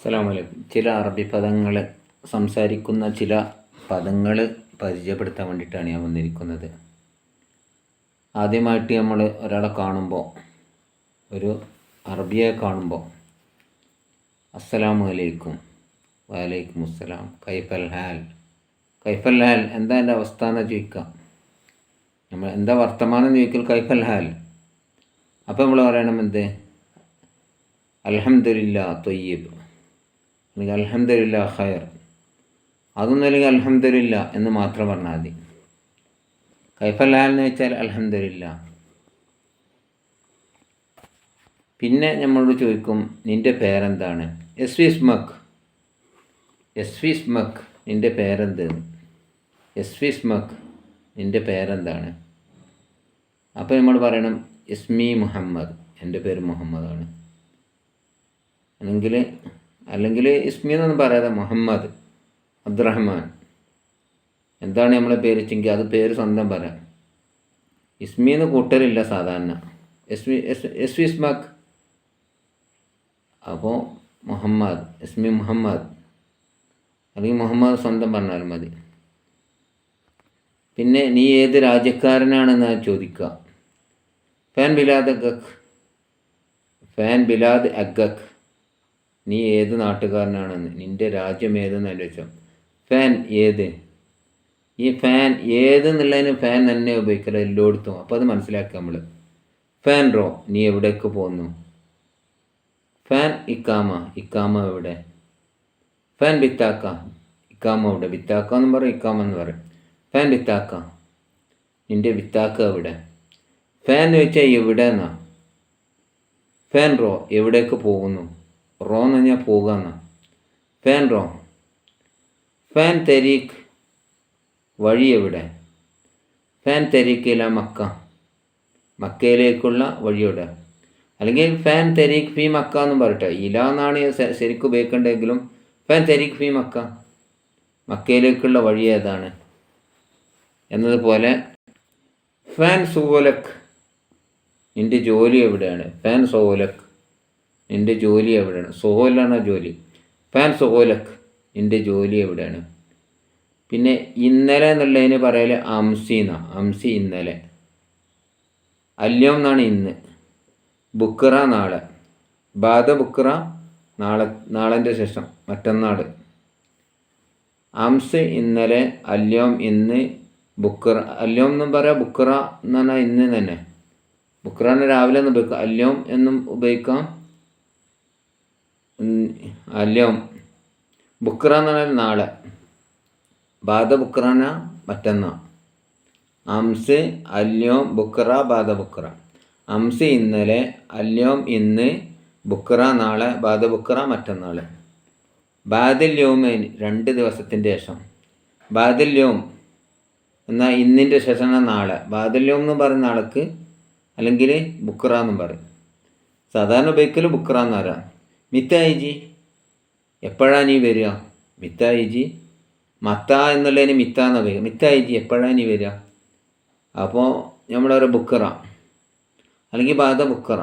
അസ്സലാമലൈക്കും. ചില അറബി പദങ്ങൾ സംസാരിക്കുന്ന ചില പദങ്ങൾ പരിചയപ്പെടുത്താൻ വേണ്ടിയിട്ടാണ് ഞാൻ വന്നിരിക്കുന്നത്. ആദ്യമായിട്ട് നമ്മൾ ഒരാളെ കാണുമ്പോൾ ഒരു അറബിയെ കാണുമ്പോൾ അസ്സലാമു അലൈക്കും വലൈക്കും അസ്സലാം കൈഫൽ ഹാൽ. കൈഫൽ ഹാൽ എന്താ എന്റെ അവസ്ഥ എന്ന് ചോദിക്കാം. നമ്മൾ എന്താ വർത്തമാനം ചോദിക്കൽ കൈഫൽ ഹാൽ? അപ്പോൾ നമ്മൾ പറയണം എന്ത്? അലഹമില്ല തൊയ്യബ്. അല്ലെങ്കിൽ അലഹമില്ല ഖയർ അതൊന്നും അല്ലെങ്കിൽ അൽഹംദുലില്ല എന്ന് മാത്രം പറഞ്ഞാൽ മതി. കൈഫല്ലാൽ എന്ന് വെച്ചാൽ അൽഹംദുലില്ല. പിന്നെ നമ്മളോട് ചോദിക്കും നിന്റെ പേരെന്താണ്? എസ് വി സ്മക് എസ് വി സ്മക്ക് നിന്റെ പേരെന്ത്? എസ് വി സ്മക്ക് നിന്റെ പേരെന്താണ്? അപ്പോൾ നമ്മൾ പറയണം ഇസ്മി മുഹമ്മദ്. എന്റെ പേര് മുഹമ്മദാണ്. അല്ലെങ്കിൽ അല്ലെങ്കിൽ ഇസ്മി എന്നൊന്നും പറയാതെ മുഹമ്മദ് അബ്ദുറഹ്മാൻ. എന്താണ് നമ്മളെ പേര്? വെച്ചെങ്കിൽ അത് പേര് സ്വന്തം പറയാം ഇസ്മി എന്ന് കൂട്ടലില്ല സാധാരണ. എസ് വി എസ് വി ഇസ്മാക്ക്. അപ്പോൾ മുഹമ്മദ് ഇസ്മി മുഹമ്മദ്. അല്ലെങ്കിൽ മുഹമ്മദ് സ്വന്തം പറഞ്ഞാലും മതി. പിന്നെ നീ ഏത് രാജ്യക്കാരനാണെന്ന് ചോദിക്കുക. ഫാൻ ബിലാദ് അഗക് ഫാൻ ബിലാദ് അഗക് നീ ഏത് നാട്ടുകാരനാണെന്ന് നിന്റെ രാജ്യം ഏതെന്ന് ആലോചിച്ചോ ഫാൻ ഏത്? ഈ ഫാൻ ഏത് എന്നുള്ളതിന് ഫാൻ തന്നെ ഉപയോഗിക്കല എല്ലായിടത്തും. അപ്പോൾ അത് മനസ്സിലാക്കുക നമ്മൾ ഫാൻ റോ നീ എവിടേക്ക് പോകുന്നു ഫാൻ ഇക്കാമ ഇക്കാമ എവിടെ? ഫാൻ ബിത്താക്ക ഇക്കാമ എവിടെ? ബിത്താക്ക എന്ന് പറയും ഇക്കാമ എന്ന് പറയും. ഫാൻ ബിത്താക്ക നിന്റെ ബിത്താക്ക എവിടെ? ഫാൻ എന്ന് വെച്ചാൽ എവിടെ എന്നാ ഫാൻ റോ എവിടേക്ക് പോകുന്നു? റോ എന്ന് പറഞ്ഞാൽ പോകുക എന്നാ ഫാൻ റോ. ഫാൻ തെരീഖ് വഴി എവിടെ? ഫാൻ തെരീഖില മക്ക. മക്കയിലേക്കുള്ള വഴി എവിടെ? അല്ലെങ്കിൽ ഫാൻ തെരീഖ് ഫി മക്ക എന്ന് പറയട്ടെ. ഇല എന്നാണ് ശരിക്കും ഉപയോഗിക്കേണ്ടതെങ്കിലും ഫാൻ തെരീഖ് ഫി മക്ക. മക്കയിലേക്കുള്ള വഴി ഏതാണ്? എന്നതുപോലെ ഫാൻ സൂവലക് നിന്റെ ജോലി എവിടെയാണ്? ഫാൻ സോലക് നിന്റെ ജോലി എവിടെയാണ്? സോഹലാണ് ജോലി. ഫാൻ സുഹോലക്ക് നിന്റെ ജോലി എവിടെയാണ്? പിന്നെ ഇന്നലെ എന്നുള്ളതിന് പറയൽ അംസി എന്നാണ് അംസി ഇന്നലെ. അല്യം എന്നാണ് ഇന്ന്. ബുക്കറ നാളെ. ബാധ ബുക്കറ നാളെ നാളന്റെ ശേഷം. മറ്റന്നാൾ അംസ് ഇന്നലെ അല്യം ഇന്ന് ബുക്കറ അല്യം എന്നും പറയാം ബുക്കറ എന്ന് പറഞ്ഞാൽ ഇന്ന് തന്നെ. ബുക്കറാണ് രാവിലെ എന്ന് ഉപയോഗിക്കാം അല്യം എന്നും ഉപയോഗിക്കാം. അല്യം ബുക്ര എന്ന് പറഞ്ഞാൽ നാളെ. ബാധ ബുക്രന മറ്റന്നാ. അംസ് അല്യോം ബുക്ര ബാധ ബുക്ര. അംസ് ഇന്നലെ അല്യോം ഇന്ന് ബുക്ര നാളെ ബാധ ബുക്ര മറ്റന്നാൾ ബാദല്യോമേൻ രണ്ട് ദിവസത്തിന്റെ ശേഷം. ബാദല്യോം എന്നാൽ ഇന്നിന്റെ ശേഷം നാളെ. ബാദല്യോം എന്ന് പറയുന്ന ആൾക്ക് അല്ലെങ്കിൽ ബുക്ര എന്നും പറയും. സാധാരണ ഉപയോഗിക്കൽ ബുക്ര എന്ന് പറയാം മിത്തായി ജി എപ്പോഴാണ് നീ വരിക? മിത്തായി ജി മത്ത എന്നുള്ളതിന് മിത്ത എന്നാണ് പറയുക മിത്തായി ജി എപ്പോഴാണ് നീ വരിക? അപ്പോൾ നമ്മളൊരു ബുക്കറ. അല്ലെങ്കിൽ ബാധ ബുക്കറ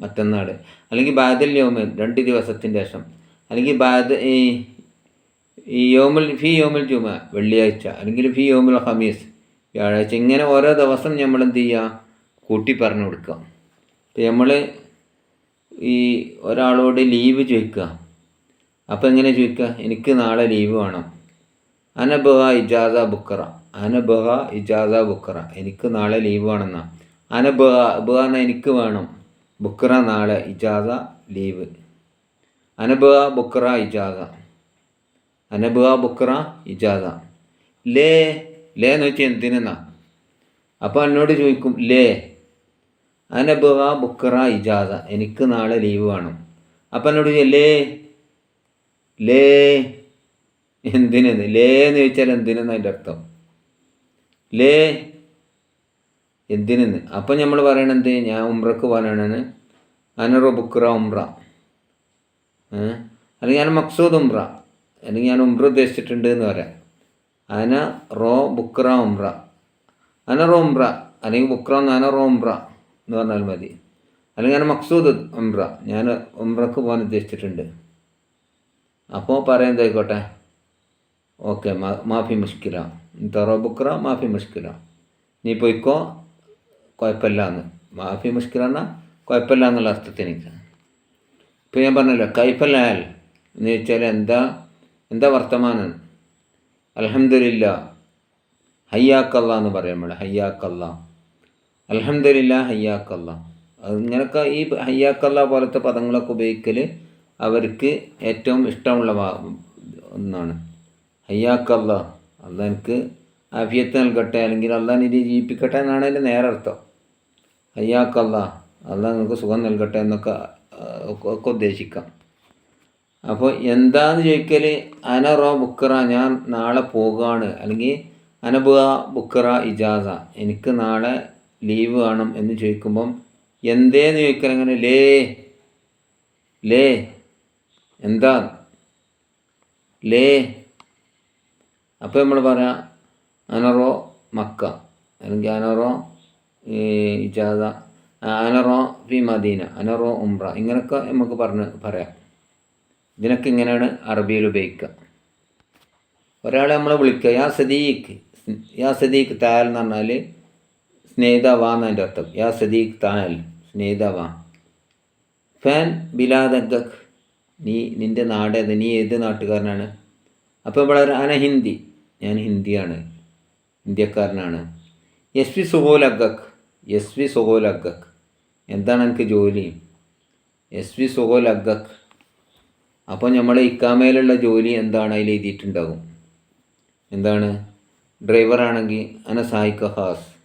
മറ്റന്നാട്. അല്ലെങ്കിൽ ബാദൽ യോമൽ രണ്ട് ദിവസത്തിന്റെ ശേഷം. അല്ലെങ്കിൽ ബാദ ഈ യോമൽ ഫി യോമൽ ജുമ വെള്ളിയാഴ്ച. അല്ലെങ്കിൽ ഫി യോമൽ ഹമീസ് വ്യാഴാഴ്ച. ഇങ്ങനെ ഓരോ ദിവസം നമ്മൾ എന്ത് ചെയ്യുക കൂട്ടി പറഞ്ഞു കൊടുക്കുക. ഇപ്പം നമ്മൾ ഈ ഒരാളോട് ലീവ് ചോദിക്കുക. അപ്പോൾ എങ്ങനെ ചോദിക്കുക? എനിക്ക് നാളെ ലീവ് വേണം. അനബഹ ഇജാസ ബുക്കറ അനബഹ ഇജാസ ബുക്കറ എനിക്ക് നാളെ ലീവ് വേണമെന്നാ. അനബഹ ബഹ എനിക്ക് വേണം. ബുക്കറ നാളെ ഇജാസ ലീവ്. അനബഹ ബുക്കറ ഇജാസ. അനബഹ ബുക്കറ ഇജാസ. ലേ ലേ എന്ന് വെച്ചാൽ എന്തിനാ അപ്പോൾ എന്നോട് ചോദിക്കും ലേ അനബഹ ബുക്കറ ഇജാസ. എനിക്ക് നാളെ ലീവ് വേണം. അപ്പം എന്നോട് ലേ ലേ എന്തിനെന്ന് ലേ എന്ന് ചോദിച്ചാൽ എന്തിനെന്ന് അതിന്റെ അർത്ഥം? ലേ എന്തിനെന്ന്? അപ്പം നമ്മൾ പറയണത് ഞാൻ ഉംറക്ക് പോകാനാണ് അനറ ബുക്കറ ഉംറ? അല്ലെങ്കിൽ ഞാൻ മക്സൂദ് ഉംറ. അല്ലെങ്കിൽ ഞാൻ ഉംറ ഉദ്ദേശിച്ചിട്ടുണ്ട് എന്ന് പറയാം. അന റോ ബുക്ര ഉംറ. അന റോ ഉംറ. അല്ലെങ്കിൽ ബുക്ര അന റോ ഉംറ. എന്ന് പറഞ്ഞാൽ മതി. അല്ലെങ്കിൽ ഞാൻ മക്സൂദ് ഉംറ ഞാൻ ഉംറക്ക് പോകാൻ ഉദ്ദേശിച്ചിട്ടുണ്ട്. അപ്പോൾ പറയുന്നതായിക്കോട്ടെ ഓക്കെ മാഫി മുഷ്കില. തറോ ബുക്ര മാഫി മുഷ്കില. നീ പോയിക്കോ കുഴപ്പമില്ല എന്ന്. മാഫി മുഷ്കില എന്നാൽ കുഴപ്പമില്ല എന്നുള്ള അർത്ഥത്തിൽ എനിക്ക് ഇപ്പോൾ ഞാൻ പറഞ്ഞല്ലോ കൈഫലാൽ എന്ന് വെച്ചാൽ എന്താ എന്താ വർത്തമാനം? അലഹമില്ല ഹയ്യാക്കല്ല എന്ന് പറയും നമ്മൾ ഹയ്യാക്കല്ല. അലഹമില്ല ഹയ്യാക്കല്ല. അത് ഈ ഹയ്യാക്കല്ല പോലത്തെ പദങ്ങളൊക്കെ ഉപയോഗിക്കൽ അവർക്ക് ഏറ്റവും ഇഷ്ടമുള്ള ഒന്നാണ്. ഹയ്യാക്കല്ല അല്ല എനിക്ക് ആഫിയത്ത് നൽകട്ടെ അല്ലെങ്കിൽ അല്ല നിധി ജീവിപ്പിക്കട്ടെ എന്നാണ് അതിന്റെ നേരർത്ഥം. ഹയ്യാക്കല്ല അല്ല നിങ്ങൾക്ക് സുഖം നൽകട്ടെ എന്നൊക്കെ ഒക്കെ ഉദ്ദേശിക്കാം. അപ്പോൾ എന്താന്ന് ചോദിക്കൽ അനറോ ബുക്കറ ഞാൻ നാളെ പോകുകയാണ് അല്ലെങ്കിൽ അനബുക ബുക്കറ ഇജാസ. എനിക്ക് നാളെ ലീവ് വേണം എന്ന് ചോദിക്കുമ്പം എന്തേന്ന് ചോദിക്കാൻ അങ്ങനെ ലേ ലേ എന്താ? ലേ. അപ്പോൾ നമ്മൾ പറയാം അനറോ മക്ക. അല്ലെങ്കിൽ അനറോ ഇജാദ അനറോ ഫി മദീന അനറോ ഉംറ. ഇങ്ങനെയൊക്കെ നമുക്ക് പറഞ്ഞ് പറയാം. ഇതിനൊക്കെ ഇങ്ങനെയാണ് അറബിയിൽ ഉപയോഗിക്കുക. ഒരാളെ നമ്മൾ വിളിക്കുക യാ സദീഖ് യാ സദീഖ് താൽ എന്ന് പറഞ്ഞാൽ സ്നേഹിതവാ അതിന്റെ അർത്ഥം. യാ സദീഖ് താൽ സ്നേഹിതാവാ. ഫാൻ ബിലാദഗക് നീ നിന്റെ നാട് ഏത് നീ ഏത് നാട്ടുകാരനാണ്? അപ്പോൾ വളരെ അന ഹിന്ദി. ഞാൻ ഹിന്ദിയാണ്. ഇന്ത്യക്കാരനാണ്. എസ് വി സുഹോൽ അഗക് എസ് വി സുഹോൽ അഗക് എന്താണ് എനിക്ക് ജോലി? എസ് വി സുഹോൽ അഗക് അപ്പോൾ നമ്മൾ ഇക്കാമയിലുള്ള ജോലി എന്താണ്? അതിൽ എഴുതിയിട്ടുണ്ടാകും എന്താണ്? ഡ്രൈവറാണെങ്കിൽ അന സായിക്ക ഹാസ്.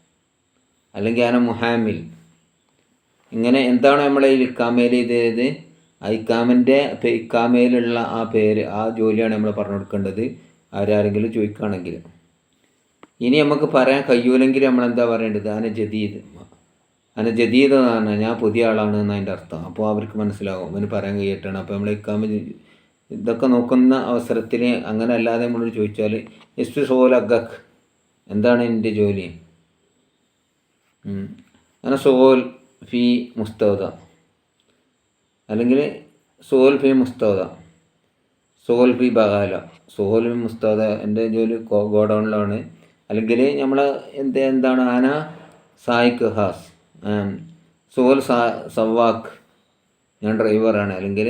അല്ലെങ്കിൽ അന മുഹാമിൽ. ഇങ്ങനെ എന്താണ് നമ്മളെ ഇക്കാമയിൽ ചെയ്തത് ആ ഇക്കാമിന്റെ ഇക്കാമയിലുള്ള ആ പേര് ആ ജോലിയാണ് നമ്മൾ പറഞ്ഞു കൊടുക്കേണ്ടത്. ആരാരെങ്കിലും ചോദിക്കുകയാണെങ്കിൽ. ഇനി നമുക്ക് പറയാൻ കഴിയൂലെങ്കിൽ നമ്മൾ എന്താ പറയേണ്ടത്? അന ജദീദ്. അന ജദീദ് എന്നാണ് ഞാൻ പുതിയ ആളാണ് എന്നാണ് അതിന്റെ അർത്ഥം. അപ്പോൾ അവർക്ക് മനസ്സിലാവും. അവന് പറയാൻ കഴിയട്ടാണ് അപ്പോൾ നമ്മൾ ഇക്കാമ ഇതൊക്കെ നോക്കുന്ന അവസരത്തിൽ അങ്ങനെ അല്ലാതെ നമ്മളോട് ചോദിച്ചാൽ എസ് സോലഗക്. എന്താണ് എന്റെ ജോലി. അങ്ങനെ സോൽ ഫി മുസ്തൗദ അല്ലെങ്കിൽ സോൽ ഫി മുസ്തൗദ സോൽ ഫി ബഹാല സോൽ ഫി മുസ്തൗദ എന്റെ ജോലി ഗോഡൗണിലാണ്. അല്ലെങ്കിൽ നമ്മൾ എന്ത് എന്താണ്? ആന സായിക്ക് ഹാസ്. സോൽ സാ ഞാൻ ഡ്രൈവറാണ്. അല്ലെങ്കിൽ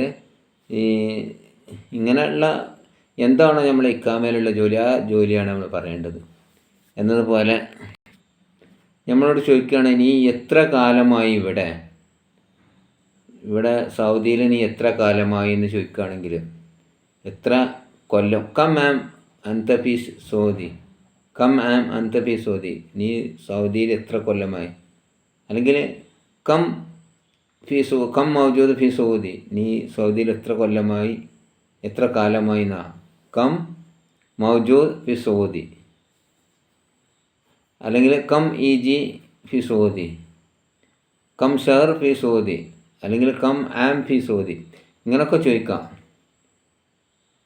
ഈ ഇങ്ങനെയുള്ള എന്താണ് നമ്മൾ ഇക്കാമേലുള്ള ജോലി? ആ ജോലിയാണ് നമ്മൾ പറയേണ്ടത്. എന്നതുപോലെ നമ്മളോട് ചോദിക്കുകയാണ് നീ എത്ര കാലമായി ഇവിടെ? ഇവിടെ സൗദിയിൽ നീ എത്ര കാലമായി? എന്ന് ചോദിക്കുകയാണെങ്കിൽ എത്ര കൊല്ലം? കം ആം അന്തഫി സൗദി കം ആം അന്തഫി സൗദി നീ സൗദിയിൽ എത്ര കൊല്ലമായി? അല്ലെങ്കിൽ കം ഫി സൗ കം മൗജൂദ് ഫി സൗദി നീ സൗദിയിൽ എത്ര കൊല്ലമായി? എത്ര കാലമായി നാ കം മൗജൂദ് ഫി സൗദി അല്ലെങ്കിൽ കം ഇ ജി ഫി സൗദി കം ഷെഹർ ഫി സൗദി അല്ലെങ്കിൽ കം ആം ഫി സൗദി ഇങ്ങനൊക്കെ ചോദിക്കാം.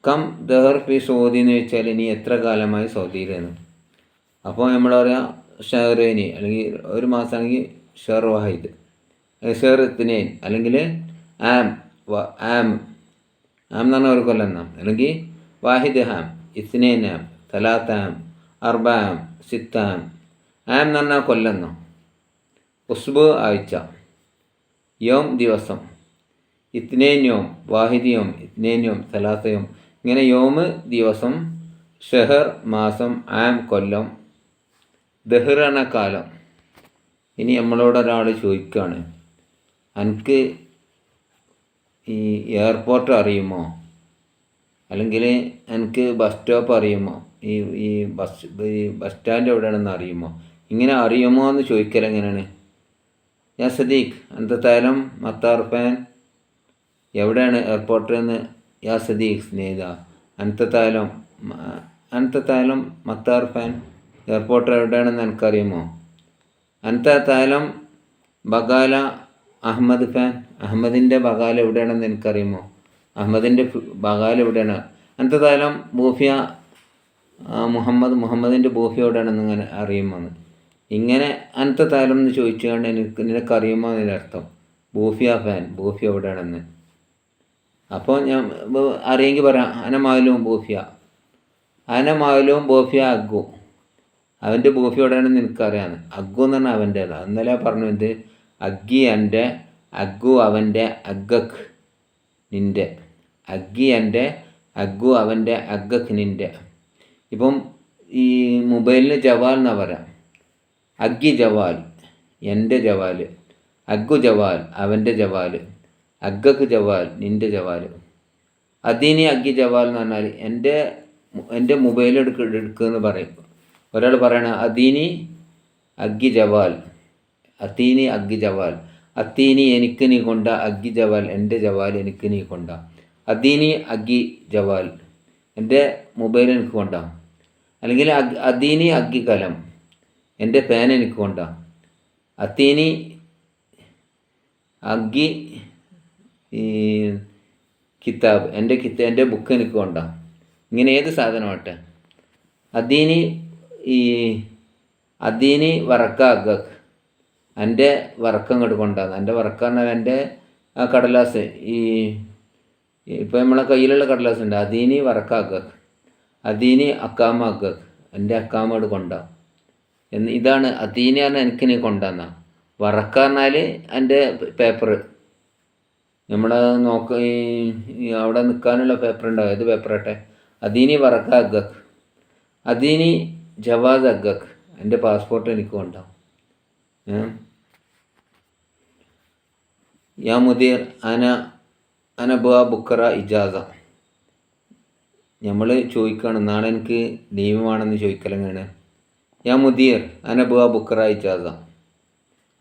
കം ദഹർ ഫി സൗദി എന്ന് വെച്ചാൽ ഇനി എത്ര കാലമായി സൗദിയിലെന്ന് അപ്പോൾ നമ്മൾ പറയാം ഷെഹറേനി അല്ലെങ്കിൽ ഒരു മാസമാണെങ്കിൽ ഷെർ വാഹിദ് ഷെർ തിനേൻ അല്ലെങ്കിൽ ആം ആം ആം എന്ന് പറഞ്ഞാൽ ഒരു കൊല്ലം എന്നാം അല്ലെങ്കിൽ വാഹിദ് ഹാം ഇസ്നേൻ ആം തലാത്താം അർബ സിത്താം ആം എന്ന് പറഞ്ഞാൽ കൊല്ലം എന്നോ ഉസ്ബ് ആഴ്ച. യോം ദിവസം. ഇത്നേന്യോം യോം ഇത്നേന്യോം സലാസയോം. ഇങ്ങനെ യോമ് ദിവസം ഷെഹർ മാസം ആം കൊല്ലം ദഹ്റാന കാലം. ഇനി നമ്മളോട് ഒരാൾ ചോദിക്കുകയാണ് എനിക്ക് ഈ എയർപോർട്ട് അറിയുമോ? അല്ലെങ്കിൽ എനിക്ക് ബസ് സ്റ്റോപ്പ് അറിയുമോ? ഈ ഈ ബസ് ഈ ബസ് സ്റ്റാൻഡ് എവിടെയാണെന്ന് അറിയുമോ? ഇങ്ങനെ അറിയുമോ എന്ന് ചോദിക്കൽ എങ്ങനെയാണ്? ഞാൻ സദീഖ് അന്തത്തായാലും മത്താർ ഫാൻ. എവിടെയാണ് എയർപോർട്ടിൽ നിന്ന് യാ സദീഖ് സ്നേഹിത. അനത്തത്തായാലും അനത്തത്തായാലും മത്താർ ഫാൻ. എയർപോർട്ട് എവിടെയാണെന്ന് എനിക്കറിയുമോ? അനത്തത്തായാലും ബഗാല അഹമ്മദ് ഫാൻ. അഹമ്മദിന്റെ ബഗാല എവിടെയാണെന്ന് എനിക്കറിയുമോ? അഹമ്മദിന്റെ ബഗാല എവിടെയാണ്? അനത്തത്തായാലും ബൂഫിയ മുഹമ്മദ് മുഹമ്മദിന്റെ ബൂഫിയ എവിടെയാണെന്ന് ഇങ്ങനെ അറിയുമോ എന്ന്. ഇങ്ങനെ അനത്തെ താരം എന്ന് ചോദിച്ചുകൊണ്ട് എനിക്ക് നിനക്കറിയുമോ അതിനർത്ഥം ബൂഫിയ ഫാൻ ബൂഫിയ എവിടെയാണെന്ന്. അപ്പോൾ ഞാൻ അറിയെങ്കിൽ പറയാം അന ബൂഫിയ. ബോഫിയ ബൂഫിയ അഗ്ഗു. അവന്റെ ബൂഫി എവിടെയാണെന്ന് എനിക്കറിയാമെന്ന് അഗ്ഗു എന്ന് പറഞ്ഞാൽ അവന്റേതാണ് ഇന്നലെ പറഞ്ഞു എന്ത്? അഗ്ഗി എന്റെ അഗ്ഗു അവന്റെ അഗ്ഗക്ക് നിന്റെ. അഗ്ഗി എന്റെ അഗ്ഗു അവന്റെ അഗ്ഗക്ക് നിന്റെ. ഇപ്പം ഈ മൊബൈലിന് ജവാൽ എന്നാ പറയാം? അഗ്ഗി ജവാൽ എന്റെ ജവാൽ. അഗ്ഗു ജവാൽ അവന്റെ ജവാൽ. അഗ്ഗക്ക് ജവാൽ നിന്റെ ജവാൽ. അദീനി അഗ്ഗി ജവാൽ എന്ന് പറഞ്ഞാൽ എന്റെ എന്റെ മൊബൈൽ എടുക്ക എടുക്കുമെന്ന് പറയും. ഒരാൾ പറയണ അദീനി അഗ്ഗി ജവാൽ. അതീനി അഗ്ഗി ജവാൽ. അത്തീനി എനിക്ക് നീ കൊണ്ട അഗ്ഗി ജവാൽ എന്റെ ജവാൽ എനിക്ക് നീ കൊണ്ട. അദീനി അഗ്ഗി ജവാൽ എന്റെ മൊബൈൽ എനിക്ക് കൊണ്ട. അല്ലെങ്കിൽ അദീനി അഗ്ഗി കലം. എന്റെ പേന എനിക്ക് കൊണ്ട അത്തീനി അഗ്ഗി ഈ കിതാബ് എന്റെ കിത്ത എന്റെ ബുക്ക് എനിക്ക് കൊണ്ട ഇങ്ങനെ ഏത് സാധനമാട്ടെ അദീനി ഈ അദീനി വറക്ക അഗക് എന്റെ വറക്കം ഇങ്ങോട്ട് കൊണ്ടാന്ന് എന്റെ വറക്ക എന്നാൽ എന്റെ ആ കടലാസ് ഈ ഇപ്പോൾ നമ്മളെ കയ്യിലുള്ള കടലാസ് ഉണ്ട്. അതീനി അദീനി അതീനി അഗക് എന്റെ അക്കാമോട് കൊണ്ട എന്ന് ഇതാണ് അതീനി പറഞ്ഞാൽ എനിക്ക് നീ കൊണ്ടുവന്ന. വറക്ക പറഞ്ഞാൽ എന്റെ പേപ്പർ നമ്മളെ നോക്ക അവിടെ നിൽക്കാനുള്ള പേപ്പർ ഉണ്ടാവും ഏത് പേപ്പർ ആട്ടെ? അതീനി വറക്ക അഗക്ക് അതീനി ജവാദ് അഗക്ക് എന്റെ പാസ്പോർട്ട് എനിക്ക് കൊണ്ടാവും. യാ മുദീർ അന അനബ ബുക്കറ ഇജാസ. നമ്മൾ ചോദിക്കുകയാണ് നാളെ എനിക്ക് ലീവ് വേണമെന്ന് ചോദിക്കലെങ്ങാണ്. യാ മുദീർ അനബുവ ബുക്കറ ഇജാസ.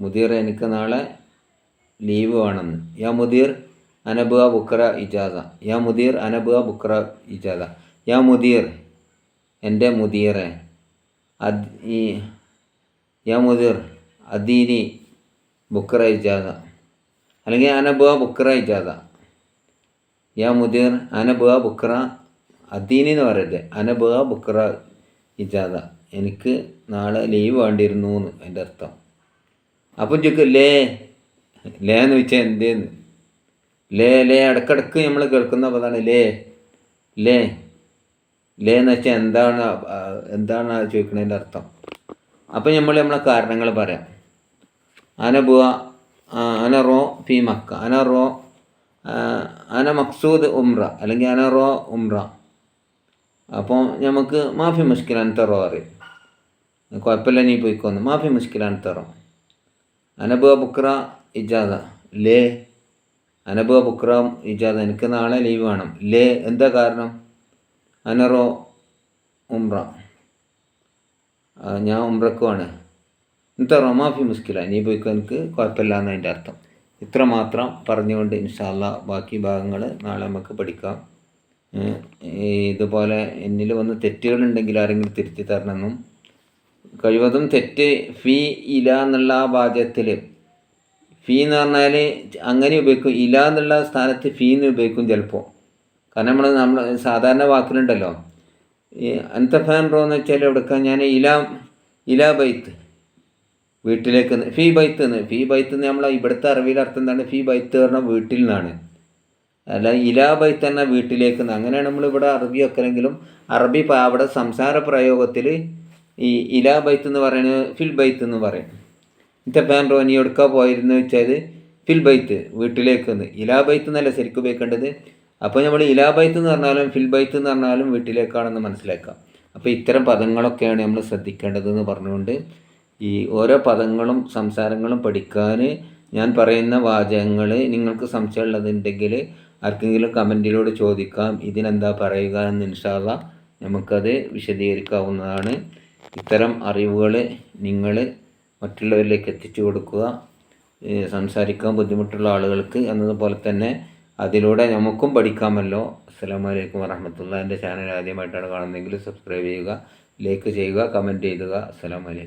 മുദീർ എനിക്ക് നാളെ ലീവ് വേണമെന്ന്. യാ മുദീർ അനബുവ ബുക്കറ ഇജാസ. യാ മുദീർ അനബുവ ബുക്കറ ഇജാസ. യാ മുദീർ എന്റെ മുദീറെ അത് ഈ യാ മുദീർ അദീനി ബുക്കറ ഇജാസ. അല്ലെങ്കിൽ അനബുവ ബുക്കറ ഇജാസ. യാ മുദീർ അനബുവ ബുക്കറ അദീനി എന്ന് പറയട്ടെ അനബുവ ബുക്കറ ഇജാദ എനിക്ക് നാളെ ലീവ് വേണ്ടിയിരുന്നു എന്ന് എന്റെ അർത്ഥം. അപ്പോൾ ചോദിക്കും ലേ ലേ എന്ന് വെച്ചാൽ എന്തേന്ന്? ലേ ലേ ഇടക്കിടക്ക് നമ്മൾ കേൾക്കുന്ന പദമാണ് ലേ ലേ ലേ എന്ന് വെച്ചാൽ എന്താണ് എന്താണ് ചോദിക്കുന്നതിന്റെ അർത്ഥം? അപ്പോൾ നമ്മൾ നമ്മളെ കാരണങ്ങൾ പറയാം. അനബുവ അനറോ ഫി മക്ക അനറോ അന മക്സൂദ് ഉംറ അല്ലെങ്കിൽ അന റോ ഉംറ. അപ്പോൾ നമുക്ക് മാഫി മുഷ്കിലാണ് റോ അറിയും കുഴപ്പമില്ല നീ പോയിക്കോന്ന്. മാഫി മുഷ്കിലാണ് തറോ. അനബുവ ബുക്ര ഇജാദ. ലേ അനബുവ ബുക്ര ഇജാദ. എനിക്ക് നാളെ ലീവ് വേണം. ലേ എന്താ കാരണം? അനറോ ഉംറ. ഞാൻ ഉംറക്ക് വേണേ. എന്താ മാഫി മുഷ്കില. നീ പോയിക്കോ എനിക്ക് കുഴപ്പമില്ല എന്നതിന്റെ അർത്ഥം. ഇത്ര മാത്രം പറഞ്ഞുകൊണ്ട് ഇൻഷാല്ല ബാക്കി ഭാഗങ്ങൾ നാളെ നമുക്ക് പഠിക്കാം. ഇതുപോലെ എന്നിൽ വന്ന് തെറ്റുകളുണ്ടെങ്കിൽ ആരെങ്കിലും തിരുത്തി തരണമെന്നും കഴിവതും തെറ്റ്. ഫീ ഇല എന്നുള്ള ആ വാചകത്തിൽ ഫീ എന്ന് പറഞ്ഞാൽ അങ്ങനെ ഉപയോഗിക്കും. ഇല എന്നുള്ള സ്ഥാനത്ത് ഫീ എന്ന് ഉപയോഗിക്കും ചിലപ്പോൾ കാരണം നമ്മൾ നമ്മൾ സാധാരണ വാക്കിലുണ്ടല്ലോ. ഈ അന്തഫാൻ റോ എന്ന് വെച്ചാൽ എവിടെക്കാൻ ഞാൻ ഇല ഇല ബൈത്ത്. വീട്ടിലേക്ക് ഫീ ബൈത്ത് എന്ന്. ഫീ ബൈത്ത് എന്ന് നമ്മൾ ഇവിടുത്തെ അറിവിൽ അർത്ഥം എന്താണ്? ഫീ ബൈത്ത് പറഞ്ഞാൽ വീട്ടിൽ നിന്നാണ്. അല്ല ഇലാ ബൈത്ത് എന്ന വീട്ടിലേക്ക് അങ്ങനെയാണ് നമ്മൾ ഇവിടെ അറബി വെക്കലെങ്കിലും അറബി അവിടെ സംസാര പ്രയോഗത്തിൽ ഈ ഇലാ ബൈത്ത് എന്ന് പറയുന്നത് ഫിൽ ബൈത്ത് എന്ന് പറയും. ഇത്തെ പാൻ റോനി എടുക്കാൻ പോയിരുന്നു വെച്ചാൽ ഫിൽ ബൈത്ത് വീട്ടിലേക്ക് നിന്ന് ഇലാ ബൈത്ത് എന്നല്ല ശരിക്കും ഉപയോഗിക്കേണ്ടത്. അപ്പോൾ നമ്മൾ ഇലാ ബൈത്ത് എന്ന് പറഞ്ഞാലും ഫിൽ ബൈത്ത് എന്ന് പറഞ്ഞാലും വീട്ടിലേക്കാണെന്ന് മനസ്സിലാക്കാം. അപ്പോൾ ഇത്തരം പദങ്ങളൊക്കെയാണ് നമ്മൾ ശ്രദ്ധിക്കേണ്ടതെന്ന് പറഞ്ഞുകൊണ്ട് ഈ ഓരോ പദങ്ങളും സംസാരങ്ങളും പഠിക്കാൻ ഞാൻ പറയുന്ന വാചകങ്ങൾ നിങ്ങൾക്ക് സംശയമുള്ളതുണ്ടെങ്കിൽ ആർക്കെങ്കിലും കമന്റിലൂടെ ചോദിക്കാം. ഇതിനെന്താ പറയുക എന്ന് ഇൻഷാല്ല നമുക്കത് വിശദീകരിക്കാവുന്നതാണ്. ഇത്തരം അറിവുകൾ നിങ്ങൾ മറ്റുള്ളവരിലേക്ക് എത്തിച്ചു കൊടുക്കുക സംസാരിക്കാൻ ബുദ്ധിമുട്ടുള്ള ആളുകൾക്ക് എന്നതുപോലെ തന്നെ അതിലൂടെ നമുക്കും പഠിക്കാമല്ലോ. അസ്സാം വലൈക്കും വരഹമത്തുള്ള എന്റെ ചാനൽ ആദ്യമായിട്ടാണ് കാണുന്നതെങ്കിൽ സബ്സ്ക്രൈബ് ചെയ്യുക ലൈക്ക് ചെയ്യുക കമന്റ് ചെയ്യുക അസ്സാം വലൈക്കും